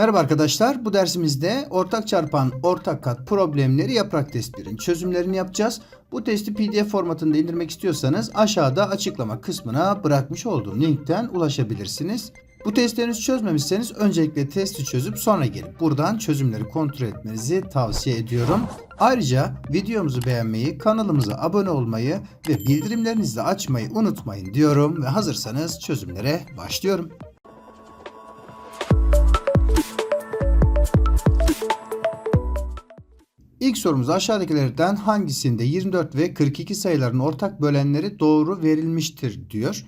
Merhaba arkadaşlar. Bu dersimizde ortak çarpan ortak kat problemleri yaprak test 1'in çözümlerini yapacağız. Bu testi PDF formatında indirmek istiyorsanız aşağıda açıklama kısmına bırakmış olduğum linkten ulaşabilirsiniz. Bu testleri çözmemişseniz öncelikle testi çözüp sonra gelip buradan çözümleri kontrol etmenizi tavsiye ediyorum. Ayrıca videomuzu beğenmeyi, kanalımıza abone olmayı ve bildirimlerinizi açmayı unutmayın diyorum ve hazırsanız çözümlere başlıyorum. İlk sorumuz aşağıdakilerden hangisinde 24 ve 42 sayıların ortak bölenleri doğru verilmiştir diyor.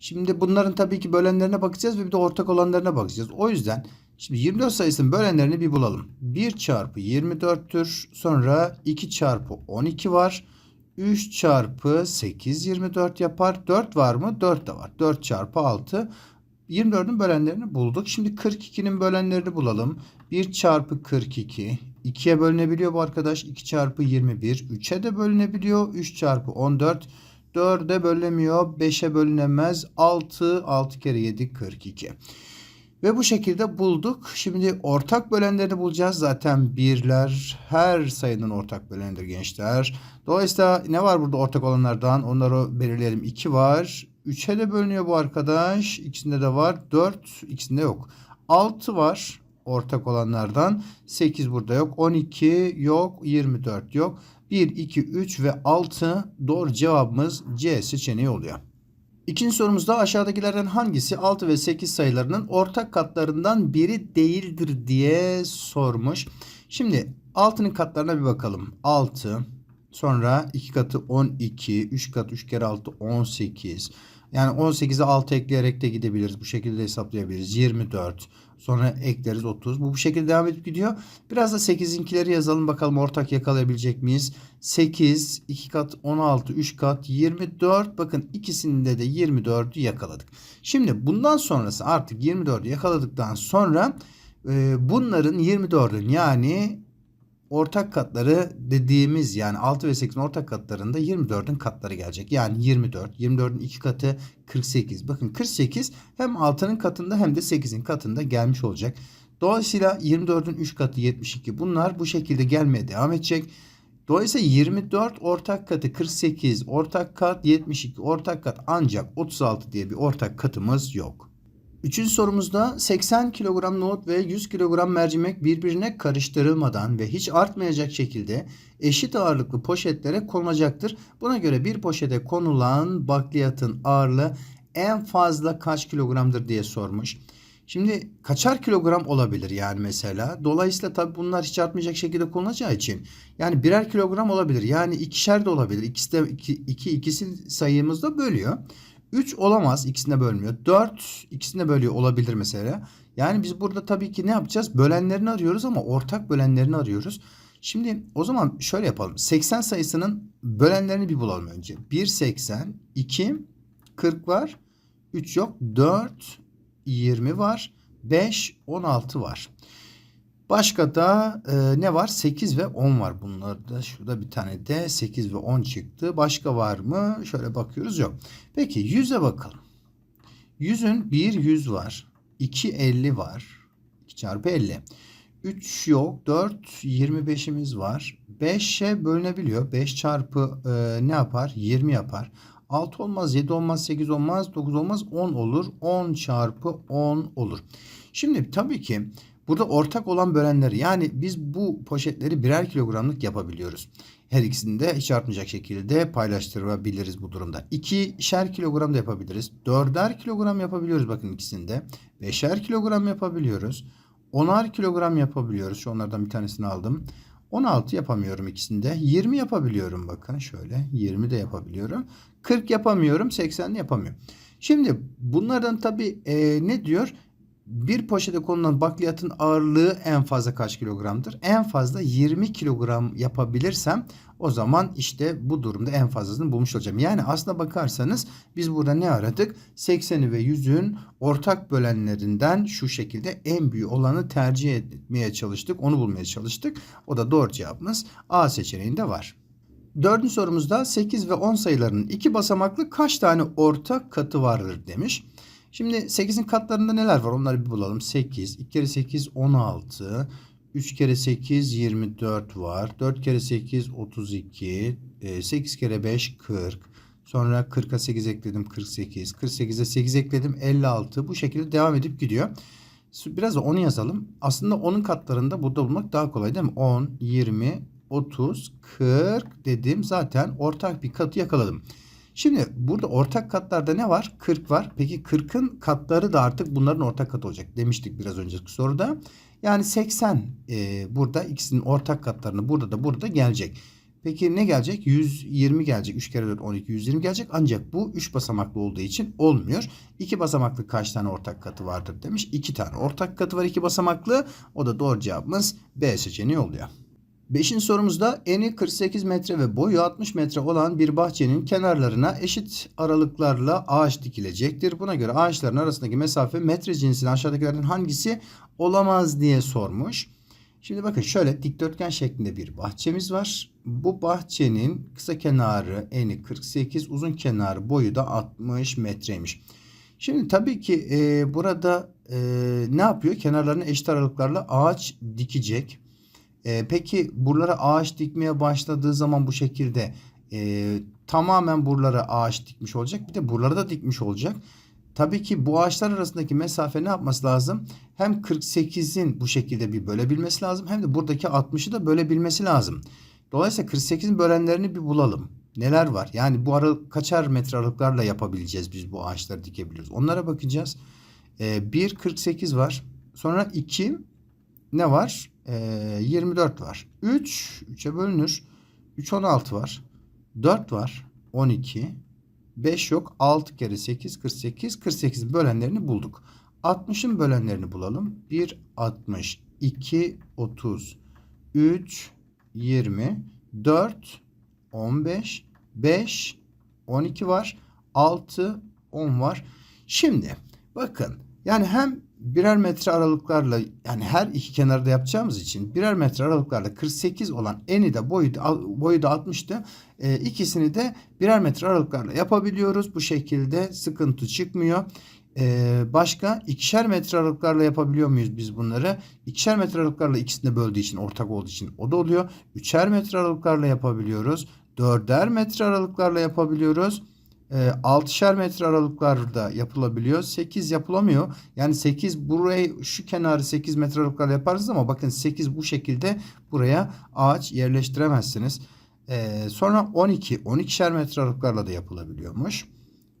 Şimdi bunların tabii ki bölenlerine bakacağız ve bir de ortak olanlarına bakacağız. O yüzden şimdi 24 sayısının bölenlerini bir bulalım. 1 çarpı 24'tür. Sonra 2 çarpı 12 var. 3 çarpı 8 24 yapar. 4 var mı? 4 de var. 4 çarpı 6. 24'ün bölenlerini bulduk. Şimdi 42'nin bölenlerini bulalım. 1 çarpı 42 2'ye bölünebiliyor bu arkadaş. 2 çarpı 21 3'e de bölünebiliyor. 3 çarpı 14 4'e bölünemiyor. 5'e bölünemez. 6 6 kere 7 42. Ve bu şekilde bulduk. Şimdi ortak bölenlerini bulacağız. Zaten birler her sayının ortak bölenidir gençler. Dolayısıyla ne var burada ortak olanlardan? Onları belirleyelim. 2 var. 3'e de bölünüyor bu arkadaş. İkisinde de var. 4 ikisinde yok. 6 var ortak olanlardan. 8 burada yok. 12 yok. 24 yok. 1, 2, 3 ve 6 doğru cevabımız C seçeneği oluyor. İkinci sorumuzda aşağıdakilerden hangisi 6 ve 8 sayılarının ortak katlarından biri değildir diye sormuş. Şimdi 6'nın katlarına bir bakalım. 6 sonra 2 katı 12 3 kat 3 kere 6 18 yani 18'e 6 ekleyerek de gidebiliriz. Bu şekilde hesaplayabiliriz. 24 sonra ekleriz 30. Bu bu şekilde devam edip gidiyor. Biraz da 8'inkileri yazalım bakalım ortak yakalayabilecek miyiz? 8 2 kat 16 3 kat 24 bakın ikisinde de 24'ü yakaladık. Şimdi bundan sonrası artık 24'ü yakaladıktan sonra e, bunların 24'ün yani ortak katları dediğimiz yani 6 ve 8'in ortak katlarında 24'ün katları gelecek. Yani 24, 24'ün 2 katı 48. Bakın 48 hem 6'nın katında hem de 8'in katında gelmiş olacak. Dolayısıyla 24'ün 3 katı 72. Bunlar bu şekilde gelmeye devam edecek. Dolayısıyla 24 ortak katı 48, ortak kat 72, ortak kat ancak 36 diye bir ortak katımız yok. Üçüncü sorumuzda 80 kilogram nohut ve 100 kilogram mercimek birbirine karıştırılmadan ve hiç artmayacak şekilde eşit ağırlıklı poşetlere konulacaktır. Buna göre bir poşete konulan bakliyatın ağırlığı en fazla kaç kilogramdır diye sormuş. Şimdi kaçar kilogram olabilir yani mesela. Dolayısıyla tabii bunlar hiç artmayacak şekilde konulacağı için. Yani birer kilogram olabilir. Yani ikişer de olabilir. İkisi de iki, iki ikisi sayımızda bölüyor. 3 olamaz. ikisine bölmüyor. 4 ikisine bölüyor olabilir mesela. Yani biz burada tabii ki ne yapacağız? Bölenlerini arıyoruz ama ortak bölenlerini arıyoruz. Şimdi o zaman şöyle yapalım. 80 sayısının bölenlerini bir bulalım önce. 1 80, 2 40 var. 3 yok. 4 20 var. 5 16 var. Başka da e, ne var? 8 ve 10 var. Bunlarda şurada bir tane de 8 ve 10 çıktı. Başka var mı? Şöyle bakıyoruz yok. Peki 100'e bakalım. 100'ün 1 100 var. 2 50 var. 2 çarpı 50. 3 yok. 4 25'imiz var. 5'e bölünebiliyor. 5 çarpı e, ne yapar? 20 yapar. 6 olmaz, 7 olmaz, 8 olmaz, 9 olmaz, 10 olur. 10 çarpı 10 olur. Şimdi tabii ki Burada ortak olan bölenleri yani biz bu poşetleri birer kilogramlık yapabiliyoruz. Her ikisini de hiç artmayacak şekilde paylaştırabiliriz bu durumda. İkişer kilogram da yapabiliriz. Dörder kilogram yapabiliyoruz bakın ikisinde. Beşer kilogram yapabiliyoruz. Onar kilogram yapabiliyoruz. Şu onlardan bir tanesini aldım. 16 yapamıyorum ikisinde. 20 yapabiliyorum bakın şöyle. 20 de yapabiliyorum. 40 yapamıyorum. 80 de yapamıyorum. Şimdi bunlardan tabii e, ne diyor? Bir poşete konulan bakliyatın ağırlığı en fazla kaç kilogramdır? En fazla 20 kilogram yapabilirsem o zaman işte bu durumda en fazlasını bulmuş olacağım. Yani aslına bakarsanız biz burada ne aradık? 80'i ve 100'ün ortak bölenlerinden şu şekilde en büyük olanı tercih etmeye çalıştık. Onu bulmaya çalıştık. O da doğru cevabımız A seçeneğinde var. Dördüncü sorumuzda 8 ve 10 sayılarının iki basamaklı kaç tane ortak katı vardır demiş. Şimdi 8'in katlarında neler var onları bir bulalım. 8, 2 kere 8 16, 3 kere 8 24 var. 4 kere 8 32, 8 kere 5 40. Sonra 40'a 8 ekledim 48. 48'e 8 ekledim 56. Bu şekilde devam edip gidiyor. Biraz da 10'u yazalım. Aslında 10'un katlarında burada bulmak daha kolay değil mi? 10, 20, 30, 40 dedim. Zaten ortak bir katı yakaladım. Şimdi burada ortak katlarda ne var? 40 var. Peki 40'ın katları da artık bunların ortak katı olacak demiştik biraz önceki soruda. Yani 80 e, burada ikisinin ortak katlarını burada da burada gelecek. Peki ne gelecek? 120 gelecek. 3 kere 4 12 120 gelecek. Ancak bu 3 basamaklı olduğu için olmuyor. 2 basamaklı kaç tane ortak katı vardır demiş. 2 tane ortak katı var 2 basamaklı. O da doğru cevabımız B seçeneği oluyor. Beşinci sorumuzda eni 48 metre ve boyu 60 metre olan bir bahçenin kenarlarına eşit aralıklarla ağaç dikilecektir. Buna göre ağaçların arasındaki mesafe metre cinsinin aşağıdakilerden hangisi olamaz diye sormuş. Şimdi bakın şöyle dikdörtgen şeklinde bir bahçemiz var. Bu bahçenin kısa kenarı eni 48, uzun kenarı boyu da 60 metreymiş. Şimdi tabii ki e, burada e, ne yapıyor? Kenarlarına eşit aralıklarla ağaç dikecek. E, peki buralara ağaç dikmeye başladığı zaman bu şekilde e, tamamen buralara ağaç dikmiş olacak. Bir de buralara da dikmiş olacak. Tabii ki bu ağaçlar arasındaki mesafe ne yapması lazım? Hem 48'in bu şekilde bir bölebilmesi lazım hem de buradaki 60'ı da bölebilmesi lazım. Dolayısıyla 48'in bölenlerini bir bulalım. Neler var? Yani bu aralık kaçar metre aralıklarla yapabileceğiz biz bu ağaçları dikebiliyoruz. Onlara bakacağız. Ee, 1 48 var. Sonra 2 ne var? Ee, 24 var. 3 3'e bölünür. 3 16 var. 4 var. 12 5 yok. 6 kere 8 48. 48'in bölenlerini bulduk. 60'ın bölenlerini bulalım. 1 60 2 30 3 20 4 15 5 12 var. 6 10 var. Şimdi bakın yani hem birer metre aralıklarla yani her iki kenarda yapacağımız için birer metre aralıklarla 48 olan eni de boyu da, boyu da 60'tı. E, ikisini de birer metre aralıklarla yapabiliyoruz. Bu şekilde sıkıntı çıkmıyor. Ee, başka ikişer metre aralıklarla yapabiliyor muyuz biz bunları? İkişer metre aralıklarla ikisini de böldüğü için ortak olduğu için o da oluyor. Üçer metre aralıklarla yapabiliyoruz. Dörder metre aralıklarla yapabiliyoruz e, 6'şer metre aralıklarda yapılabiliyor. 8 yapılamıyor. Yani 8 burayı şu kenarı 8 metre aralıklarla yaparsınız ama bakın 8 bu şekilde buraya ağaç yerleştiremezsiniz. E, sonra 12 12'şer metre aralıklarla da yapılabiliyormuş.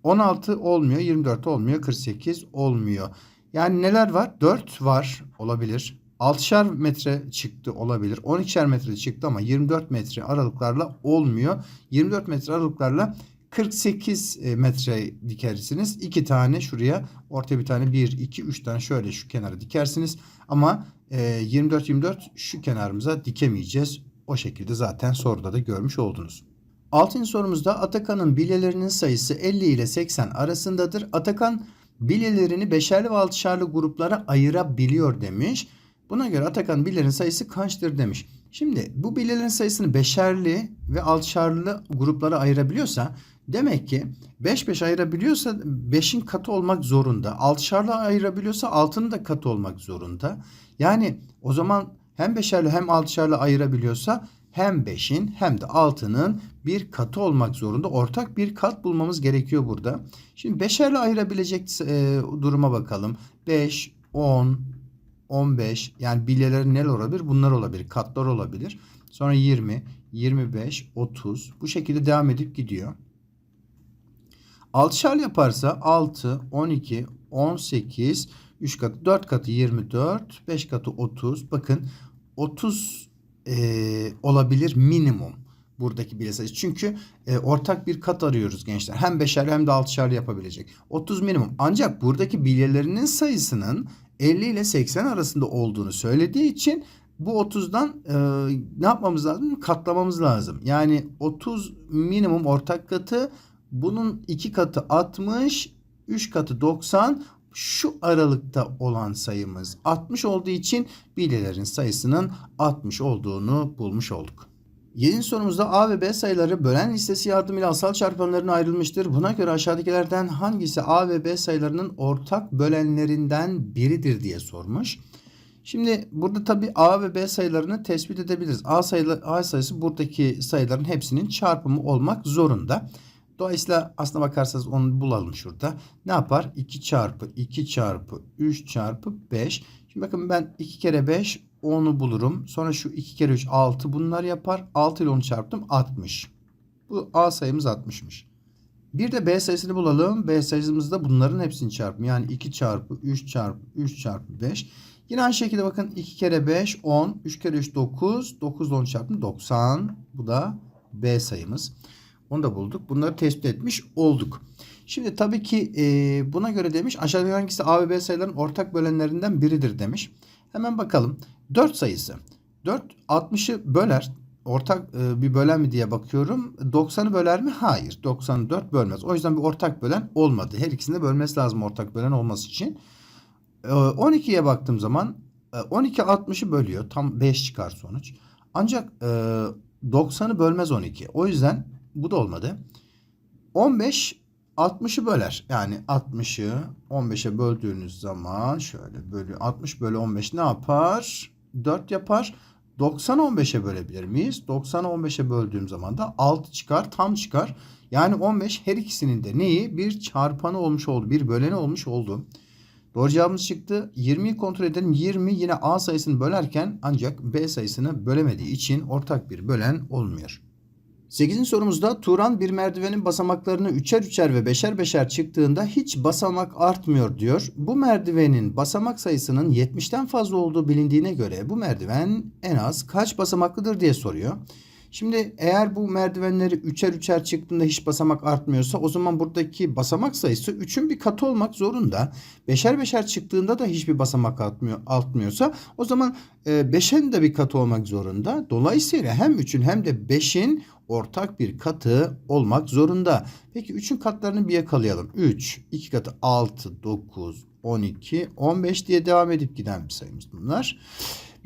16 olmuyor, 24 olmuyor, 48 olmuyor. Yani neler var? 4 var olabilir. 6'şer metre çıktı olabilir. 12'şer metre çıktı ama 24 metre aralıklarla olmuyor. 24 metre aralıklarla 48 e, metre dikersiniz. 2 tane şuraya ortaya bir tane 1, 2, 3 tane şöyle şu kenara dikersiniz. Ama 24-24 e, şu kenarımıza dikemeyeceğiz. O şekilde zaten soruda da görmüş oldunuz. Altıncı sorumuzda Atakan'ın bilyelerinin sayısı 50 ile 80 arasındadır. Atakan bilyelerini beşerli ve altışarlı gruplara ayırabiliyor demiş. Buna göre Atakan bilyelerin sayısı kaçtır demiş. Şimdi bu bilyelerin sayısını beşerli ve altışarlı gruplara ayırabiliyorsa Demek ki 5 5 ayırabiliyorsa 5'in katı olmak zorunda. 6'şarla ayırabiliyorsa 6'nın da katı olmak zorunda. Yani o zaman hem 5'erle hem 6'şarla ayırabiliyorsa hem 5'in hem de 6'nın bir katı olmak zorunda. Ortak bir kat bulmamız gerekiyor burada. Şimdi 5'erle ayırabilecek e, duruma bakalım. 5, 10, 15 yani bilyelerin neler olabilir? Bunlar olabilir. Katlar olabilir. Sonra 20, 25, 30 bu şekilde devam edip gidiyor. Altışarlı yaparsa 6, 12, 18, 3 katı 4 katı 24, 5 katı 30. Bakın 30 e, olabilir minimum buradaki bir sayısı. Çünkü e, ortak bir kat arıyoruz gençler. Hem beşerli hem de altışarlı yapabilecek. 30 minimum. Ancak buradaki bilyelerinin sayısının 50 ile 80 arasında olduğunu söylediği için bu 30'dan e, ne yapmamız lazım? Katlamamız lazım. Yani 30 minimum ortak katı bunun iki katı 60, 3 katı 90. Şu aralıkta olan sayımız 60 olduğu için bilyelerin sayısının 60 olduğunu bulmuş olduk. Yeni sorumuzda A ve B sayıları bölen listesi yardımıyla asal çarpanlarına ayrılmıştır. Buna göre aşağıdakilerden hangisi A ve B sayılarının ortak bölenlerinden biridir diye sormuş. Şimdi burada tabii A ve B sayılarını tespit edebiliriz. A, sayılı, A sayısı buradaki sayıların hepsinin çarpımı olmak zorunda. Dolayısıyla aslına bakarsanız onu bulalım şurada. Ne yapar? 2 çarpı 2 çarpı 3 çarpı 5. Şimdi bakın ben 2 kere 5 10'u bulurum. Sonra şu 2 kere 3 6 bunlar yapar. 6 ile 10 çarptım 60. Bu A sayımız 60'mış. Bir de B sayısını bulalım. B sayımız da bunların hepsini çarpım. Yani 2 çarpı 3 çarpı 3 çarpı 5. Yine aynı şekilde bakın 2 kere 5 10. 3 kere 3 9. 9 ile 10 çarpım 90. Bu da B sayımız. Onu da bulduk. Bunları tespit etmiş olduk. Şimdi tabii ki e, buna göre demiş aşağıdaki hangisi A ve B sayıların ortak bölenlerinden biridir demiş. Hemen bakalım. 4 sayısı. 4 60'ı böler. Ortak e, bir bölen mi diye bakıyorum. 90'ı böler mi? Hayır. 94 bölmez. O yüzden bir ortak bölen olmadı. Her ikisini bölmesi lazım ortak bölen olması için. E, 12'ye baktığım zaman e, 12 60'ı bölüyor. Tam 5 çıkar sonuç. Ancak e, 90'ı bölmez 12. O yüzden bu da olmadı. 15 60'ı böler. Yani 60'ı 15'e böldüğünüz zaman şöyle bölü 60 bölü 15 ne yapar? 4 yapar. 90'ı 15'e bölebilir miyiz? 90'ı 15'e böldüğüm zaman da 6 çıkar, tam çıkar. Yani 15 her ikisinin de neyi? Bir çarpanı olmuş oldu, bir böleni olmuş oldu. Doğru cevabımız çıktı. 20'yi kontrol edelim. 20 yine A sayısını bölerken ancak B sayısını bölemediği için ortak bir bölen olmuyor. 8. sorumuzda Turan bir merdivenin basamaklarını üçer üçer ve beşer beşer çıktığında hiç basamak artmıyor diyor. Bu merdivenin basamak sayısının 70'ten fazla olduğu bilindiğine göre bu merdiven en az kaç basamaklıdır diye soruyor. Şimdi eğer bu merdivenleri üçer üçer çıktığında hiç basamak artmıyorsa o zaman buradaki basamak sayısı 3'ün bir katı olmak zorunda. Beşer beşer çıktığında da hiçbir basamak artmıyor, artmıyorsa o zaman e, beşen de bir katı olmak zorunda. Dolayısıyla hem 3'ün hem de 5'in ortak bir katı olmak zorunda. Peki 3'ün katlarını bir yakalayalım. 3, 2 katı 6, 9, 12, 15 diye devam edip giden bir sayımız bunlar.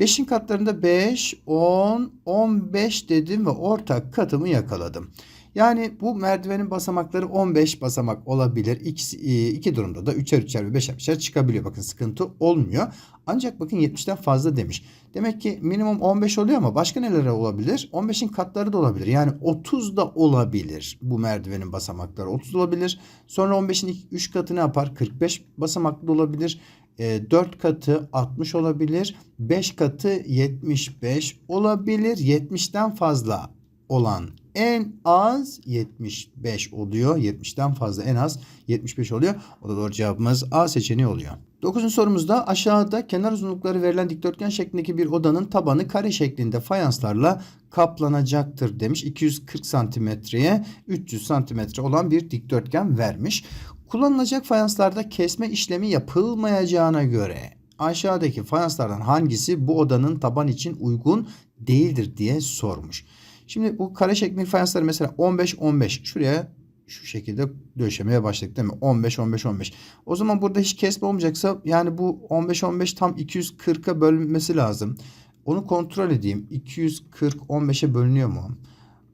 5'in katlarında 5, 10, 15 dedim ve ortak katımı yakaladım. Yani bu merdivenin basamakları 15 basamak olabilir. İki, iki durumda da 3'er 3'er ve 5'er 5'er çıkabiliyor. Bakın sıkıntı olmuyor. Ancak bakın 70'ten fazla demiş. Demek ki minimum 15 oluyor ama başka neler olabilir? 15'in katları da olabilir. Yani 30 da olabilir bu merdivenin basamakları. 30 olabilir. Sonra 15'in 3 katı ne yapar? 45 basamaklı olabilir. 4 katı 60 olabilir. 5 katı 75 olabilir. 70'ten fazla olan en az 75 oluyor. 70'ten fazla en az 75 oluyor. O da doğru cevabımız A seçeneği oluyor. 9. sorumuzda aşağıda kenar uzunlukları verilen dikdörtgen şeklindeki bir odanın tabanı kare şeklinde fayanslarla kaplanacaktır demiş. 240 santimetreye 300 santimetre olan bir dikdörtgen vermiş. Kullanılacak fayanslarda kesme işlemi yapılmayacağına göre aşağıdaki fayanslardan hangisi bu odanın taban için uygun değildir diye sormuş. Şimdi bu kare şeklindeki fayansları mesela 15 15 şuraya şu şekilde döşemeye başladık değil mi? 15 15 15. O zaman burada hiç kesme olmayacaksa yani bu 15 15 tam 240'a bölünmesi lazım. Onu kontrol edeyim. 240 15'e bölünüyor mu?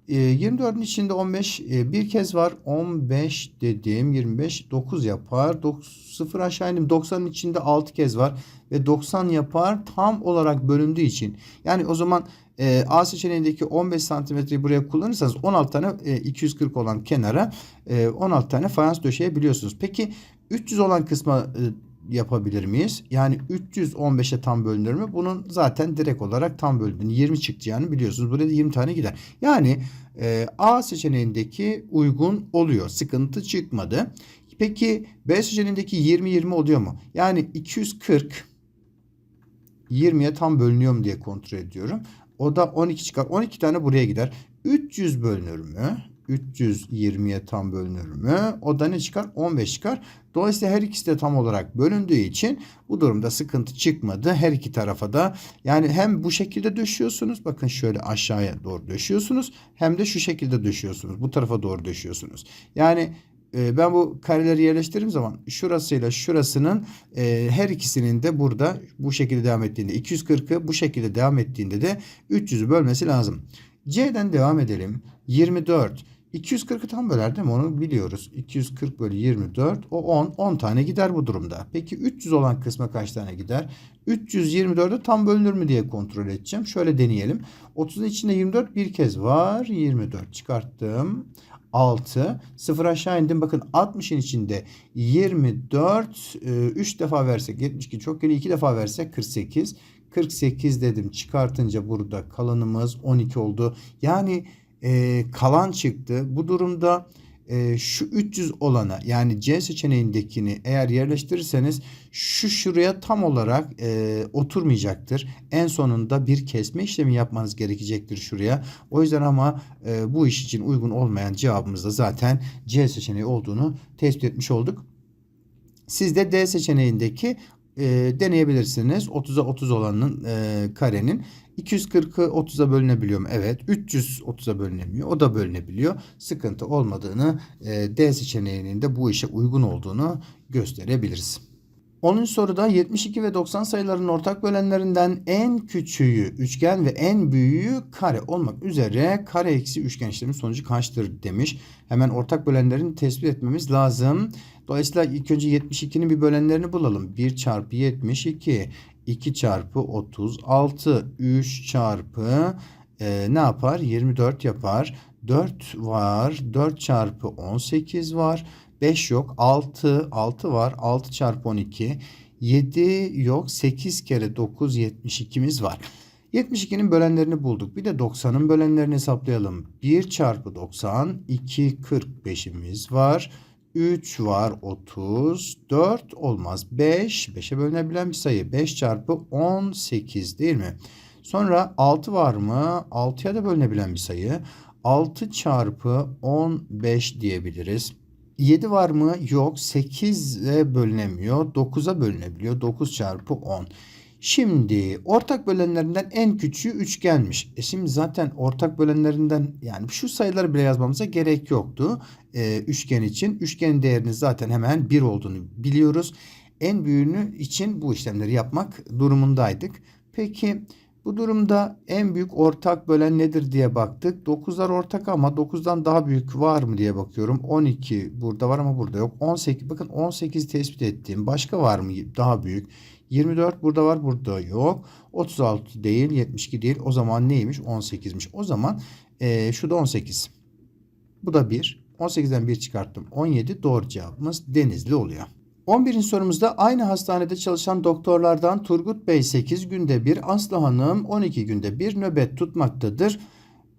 24'ün içinde 15 e, bir kez var. 15 dediğim 25 9 yapar. 9, 0 aşağı indim. 90'ın içinde 6 kez var. Ve 90 yapar tam olarak bölündüğü için. Yani o zaman e, A seçeneğindeki 15 santimetreyi buraya kullanırsanız 16 tane e, 240 olan kenara e, 16 tane fayans döşeyebiliyorsunuz. Peki 300 olan kısma e, yapabilir miyiz? Yani 315'e tam bölünür mü? Bunun zaten direkt olarak tam bölündüğünü 20 çıkacağını biliyorsunuz. Burada 20 tane gider. Yani e, A seçeneğindeki uygun oluyor. Sıkıntı çıkmadı. Peki B seçeneğindeki 20-20 oluyor mu? Yani 240 20'ye tam bölünüyor mu diye kontrol ediyorum. O da 12 çıkar. 12 tane buraya gider. 300 bölünür mü? 320'ye tam bölünür mü? O da ne çıkar? 15 çıkar. Dolayısıyla her ikisi de tam olarak bölündüğü için bu durumda sıkıntı çıkmadı. Her iki tarafa da yani hem bu şekilde döşüyorsunuz. Bakın şöyle aşağıya doğru döşüyorsunuz. Hem de şu şekilde döşüyorsunuz. Bu tarafa doğru döşüyorsunuz. Yani e, ben bu kareleri yerleştirdiğim zaman şurasıyla şurasının e, her ikisinin de burada bu şekilde devam ettiğinde 240'ı bu şekilde devam ettiğinde de 300'ü bölmesi lazım. C'den devam edelim. 24. 240'ı tam böler değil mi? Onu biliyoruz. 240 bölü 24 o 10. 10 tane gider bu durumda. Peki 300 olan kısma kaç tane gider? 324'ü tam bölünür mü diye kontrol edeceğim. Şöyle deneyelim. 30'un içinde 24 bir kez var. 24 çıkarttım. 6. 0 aşağı indim. Bakın 60'ın içinde 24 3 e, defa versek 72 çok geliyor. 2 defa versek 48. 48 dedim. Çıkartınca burada kalanımız 12 oldu. Yani e, kalan çıktı. Bu durumda e, şu 300 olana yani C seçeneğindekini eğer yerleştirirseniz şu şuraya tam olarak e, oturmayacaktır. En sonunda bir kesme işlemi yapmanız gerekecektir şuraya. O yüzden ama e, bu iş için uygun olmayan cevabımız da zaten C seçeneği olduğunu tespit etmiş olduk. Siz de D seçeneğindeki e, deneyebilirsiniz. 30'a 30 olanın e, karenin 240'ı 30'a bölünebiliyor mu? Evet. 300 30'a bölünemiyor. O da bölünebiliyor. Sıkıntı olmadığını e, D seçeneğinin de bu işe uygun olduğunu gösterebiliriz. 10. soruda 72 ve 90 sayılarının ortak bölenlerinden en küçüğü üçgen ve en büyüğü kare olmak üzere kare eksi üçgen işlemi sonucu kaçtır demiş. Hemen ortak bölenlerini tespit etmemiz lazım. Dolayısıyla ilk önce 72'nin bir bölenlerini bulalım. 1 çarpı 72 2 çarpı 36 3 çarpı e, ne yapar? 24 yapar. 4 var. 4 çarpı 18 var. 5 yok. 6 6 var. 6 çarpı 12 7 yok. 8 kere 9 72'miz var. 72'nin bölenlerini bulduk. Bir de 90'ın bölenlerini hesaplayalım. 1 çarpı 90 2 45'imiz var. 3 var 30. 4 olmaz. 5. 5'e bölünebilen bir sayı. 5 çarpı 18 değil mi? Sonra 6 var mı? 6'ya da bölünebilen bir sayı. 6 çarpı 15 diyebiliriz. 7 var mı? Yok. 8'e bölünemiyor. 9'a bölünebiliyor. 9 çarpı 10. Şimdi ortak bölenlerinden en küçüğü üçgenmiş. E şimdi zaten ortak bölenlerinden yani şu sayıları bile yazmamıza gerek yoktu. E, üçgen için. Üçgenin değerini zaten hemen 1 olduğunu biliyoruz. En büyüğünü için bu işlemleri yapmak durumundaydık. Peki bu durumda en büyük ortak bölen nedir diye baktık. 9'lar ortak ama 9'dan daha büyük var mı diye bakıyorum. 12 burada var ama burada yok. 18 bakın 18 tespit ettiğim başka var mı daha büyük? 24 burada var burada yok. 36 değil 72 değil. O zaman neymiş? 18'miş. O zaman e, şu da 18. Bu da 1. 18'den 1 çıkarttım. 17 doğru cevabımız Denizli oluyor. 11. sorumuzda aynı hastanede çalışan doktorlardan Turgut Bey 8 günde bir, Aslı Hanım 12 günde bir nöbet tutmaktadır.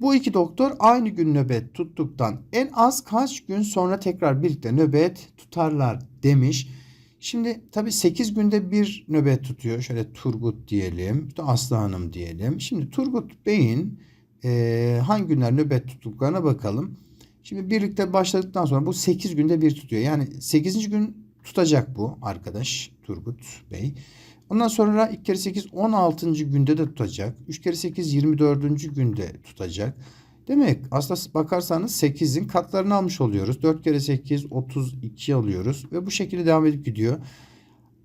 Bu iki doktor aynı gün nöbet tuttuktan en az kaç gün sonra tekrar birlikte nöbet tutarlar demiş. Şimdi tabii 8 günde bir nöbet tutuyor. Şöyle Turgut diyelim. İşte Aslı Hanım diyelim. Şimdi Turgut Bey'in e, hangi günler nöbet tuttuklarına bakalım. Şimdi birlikte başladıktan sonra bu 8 günde bir tutuyor. Yani 8. gün tutacak bu arkadaş Turgut Bey. Ondan sonra 2 kere 8 16. günde de tutacak. 3 kere 8 24. günde tutacak. Demek aslında bakarsanız 8'in katlarını almış oluyoruz. 4 kere 8 32 alıyoruz ve bu şekilde devam edip gidiyor.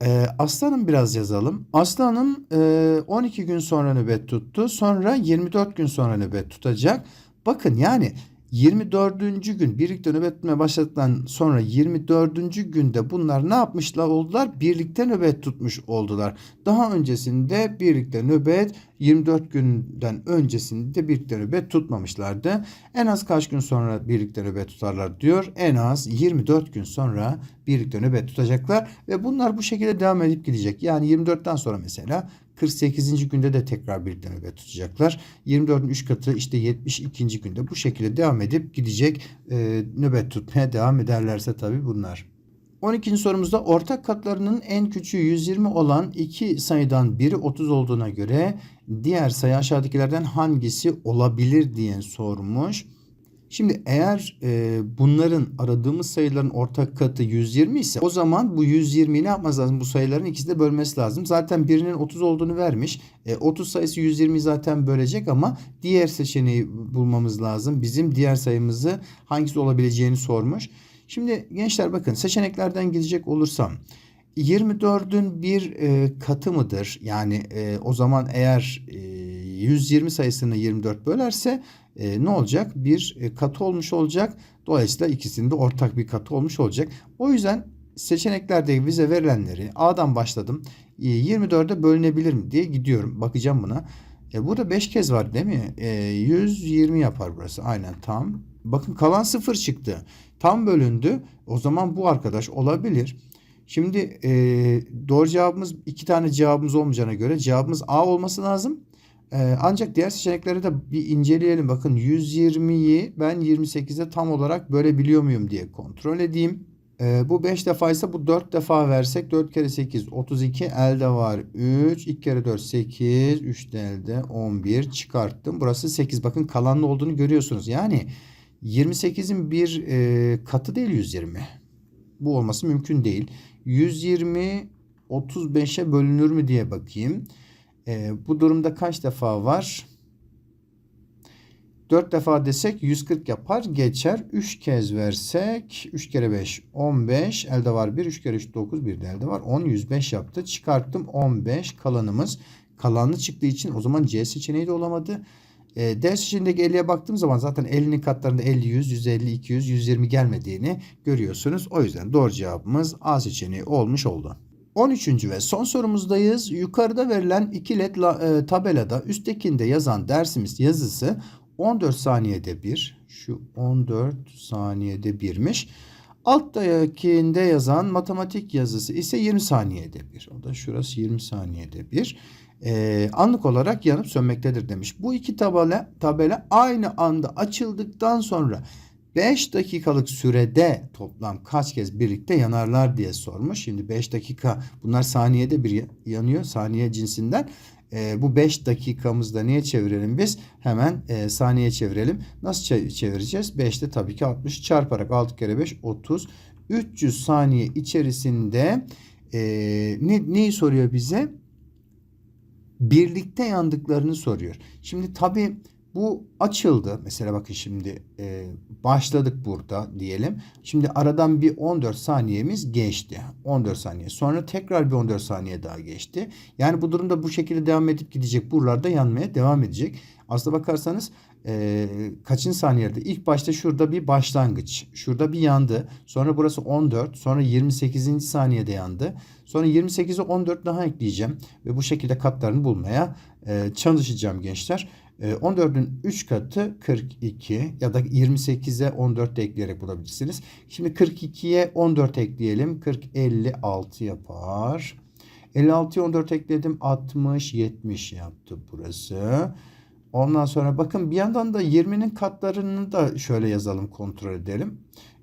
Ee, Aslanım biraz yazalım. Aslanım e, 12 gün sonra nöbet tuttu. Sonra 24 gün sonra nöbet tutacak. Bakın yani 24. gün birlikte nöbet tutmaya başladıktan sonra 24. günde bunlar ne yapmışlar oldular? Birlikte nöbet tutmuş oldular. Daha öncesinde birlikte nöbet 24 günden öncesinde birlikte nöbet tutmamışlardı. En az kaç gün sonra birlikte nöbet tutarlar diyor. En az 24 gün sonra birlikte nöbet tutacaklar ve bunlar bu şekilde devam edip gidecek. Yani 24'ten sonra mesela 48. günde de tekrar birlikte nöbet tutacaklar. 24'ün 3 katı işte 72. günde bu şekilde devam edip gidecek. E, nöbet tutmaya devam ederlerse tabii bunlar. 12. sorumuzda ortak katlarının en küçüğü 120 olan iki sayıdan biri 30 olduğuna göre diğer sayı aşağıdakilerden hangisi olabilir diye sormuş. Şimdi eğer e, bunların aradığımız sayıların ortak katı 120 ise o zaman bu 120'yi ne yapmamız lazım? Bu sayıların ikisi de bölmesi lazım. Zaten birinin 30 olduğunu vermiş. E, 30 sayısı 120'yi zaten bölecek ama diğer seçeneği bulmamız lazım. Bizim diğer sayımızı hangisi olabileceğini sormuş. Şimdi gençler bakın seçeneklerden gidecek olursam 24'ün bir e, katı mıdır? Yani e, o zaman eğer e, 120 sayısını 24 bölerse e, ne olacak? Bir e, katı olmuş olacak. Dolayısıyla ikisinin de ortak bir katı olmuş olacak. O yüzden seçeneklerde bize verilenleri A'dan başladım. E, 24'e bölünebilir mi diye gidiyorum. Bakacağım buna. E, burada 5 kez var değil mi? E, 120 yapar burası. Aynen tam. Bakın kalan 0 çıktı. Tam bölündü. O zaman bu arkadaş olabilir. Şimdi e, doğru cevabımız iki tane cevabımız olmayacağına göre cevabımız A olması lazım. E, ancak diğer seçenekleri de bir inceleyelim. Bakın 120'yi ben 28'e tam olarak bölebiliyor muyum diye kontrol edeyim. E, bu 5 defa ise bu 4 defa versek 4 kere 8 32 elde var 3 2 kere 4 8 3 de elde 11 çıkarttım. Burası 8 bakın kalanlı olduğunu görüyorsunuz. Yani 28'in bir e, katı değil 120. Bu olması mümkün değil. 120 35'e bölünür mü diye bakayım. E, bu durumda kaç defa var? 4 defa desek 140 yapar geçer. 3 kez versek 3 kere 5 15 elde var 1 3 kere 3 9 bir de elde var 10 105 yaptı. Çıkarttım 15 kalanımız kalanlı çıktığı için o zaman C seçeneği de olamadı. E, D seçeneğindeki 50'ye baktığım zaman zaten 50'nin katlarında 50, 100, 150, 200, 120 gelmediğini görüyorsunuz. O yüzden doğru cevabımız A seçeneği olmuş oldu. 13. ve son sorumuzdayız. Yukarıda verilen iki led e, tabelada üsttekinde yazan dersimiz yazısı 14 saniyede bir. Şu 14 saniyede birmiş. Alttakinde yazan matematik yazısı ise 20 saniyede bir. O da şurası 20 saniyede bir. Ee, anlık olarak yanıp sönmektedir demiş. Bu iki tabela, tabela aynı anda açıldıktan sonra 5 dakikalık sürede toplam kaç kez birlikte yanarlar diye sormuş. Şimdi 5 dakika bunlar saniyede bir yanıyor. Saniye cinsinden. E, bu 5 dakikamızda niye çevirelim biz? Hemen e, saniye çevirelim. Nasıl çevireceğiz? 5'te tabii ki 60 çarparak 6 kere 5 30. 300 saniye içerisinde e, ne, neyi soruyor bize? Birlikte yandıklarını soruyor. Şimdi tabii bu açıldı. Mesela bakın şimdi e, başladık burada diyelim. Şimdi aradan bir 14 saniyemiz geçti. 14 saniye. Sonra tekrar bir 14 saniye daha geçti. Yani bu durumda bu şekilde devam edip gidecek. Buralarda yanmaya devam edecek. Aslına bakarsanız e, kaçıncı saniyede? İlk başta şurada bir başlangıç. Şurada bir yandı. Sonra burası 14. Sonra 28. saniyede yandı. Sonra 28'e 14 daha ekleyeceğim. Ve bu şekilde katlarını bulmaya e, çalışacağım gençler. 14'ün ee, 3 katı 42 ya da 28'e 14 de ekleyerek bulabilirsiniz. Şimdi 42'ye 14 ekleyelim. 40 56 yapar. 56'ya 14 ekledim. 60 70 yaptı burası. Ondan sonra bakın bir yandan da 20'nin katlarını da şöyle yazalım kontrol edelim.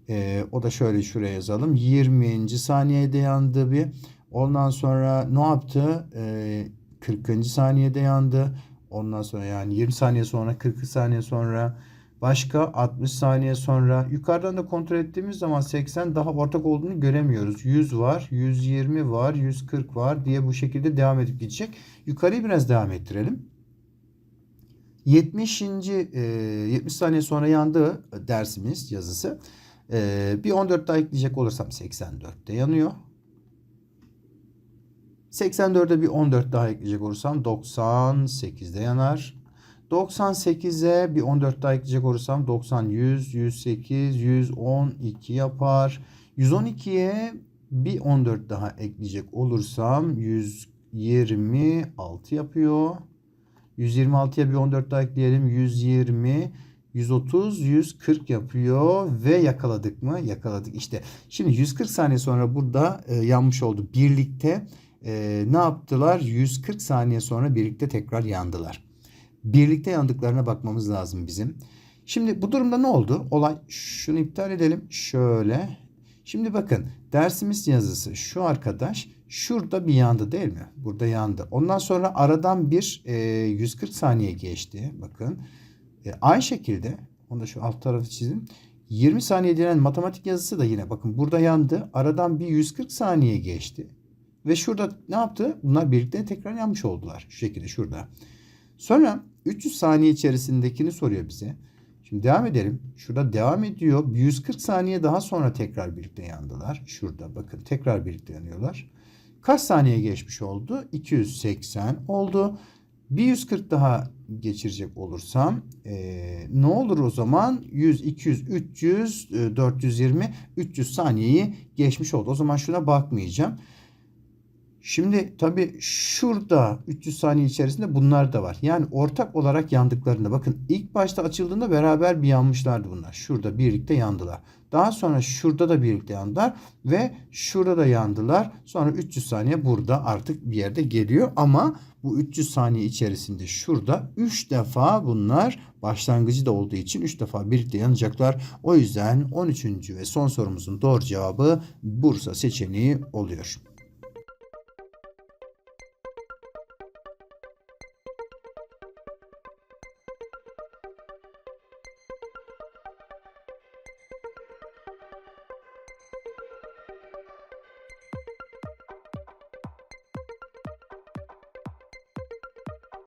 Ee, o da şöyle şuraya yazalım. 20. saniyede yandı bir. Ondan sonra ne yaptı? Ee, 40. saniyede yandı. Ondan sonra yani 20 saniye sonra 40 saniye sonra başka 60 saniye sonra yukarıdan da kontrol ettiğimiz zaman 80 daha ortak olduğunu göremiyoruz. 100 var, 120 var, 140 var diye bu şekilde devam edip gidecek. Yukarıyı biraz devam ettirelim. 70. E, 70 saniye sonra yandı dersimiz yazısı. E, bir 14 daha ekleyecek olursam 84'te yanıyor. 84'e bir 14 daha ekleyecek olursam 98'de yanar. 98'e bir 14 daha ekleyecek olursam 90, 100, 108, 112 yapar. 112'ye bir 14 daha ekleyecek olursam 126 yapıyor. 126'ya bir 14 daha ekleyelim. 120, 130, 140 yapıyor ve yakaladık mı? Yakaladık. İşte şimdi 140 saniye sonra burada e, yanmış oldu. Birlikte e, ne yaptılar? 140 saniye sonra birlikte tekrar yandılar. Birlikte yandıklarına bakmamız lazım bizim. Şimdi bu durumda ne oldu? Olay şunu iptal edelim. Şöyle. Şimdi bakın dersimiz yazısı şu arkadaş şurada bir yandı değil mi? Burada yandı. Ondan sonra aradan bir e, 140 saniye geçti. Bakın. E, aynı şekilde onu da şu alt tarafı çizdim. 20 saniye denen matematik yazısı da yine bakın burada yandı. Aradan bir 140 saniye geçti. Ve şurada ne yaptı? Bunlar birlikte tekrar yanmış oldular. Şu şekilde şurada. Sonra 300 saniye içerisindekini soruyor bize. Şimdi devam edelim. Şurada devam ediyor. 140 saniye daha sonra tekrar birlikte yandılar. Şurada bakın tekrar birlikte yanıyorlar. Kaç saniye geçmiş oldu? 280 oldu. Bir 140 daha geçirecek olursam eee, ne olur o zaman? 100, 200, 300, e, 420, 300 saniyeyi geçmiş oldu. O zaman şuna bakmayacağım. Şimdi tabii şurada 300 saniye içerisinde bunlar da var. Yani ortak olarak yandıklarında bakın ilk başta açıldığında beraber bir yanmışlardı bunlar. Şurada birlikte yandılar. Daha sonra şurada da birlikte yandılar ve şurada da yandılar. Sonra 300 saniye burada artık bir yerde geliyor ama bu 300 saniye içerisinde şurada 3 defa bunlar başlangıcı da olduğu için 3 defa birlikte yanacaklar. O yüzden 13. ve son sorumuzun doğru cevabı Bursa seçeneği oluyor.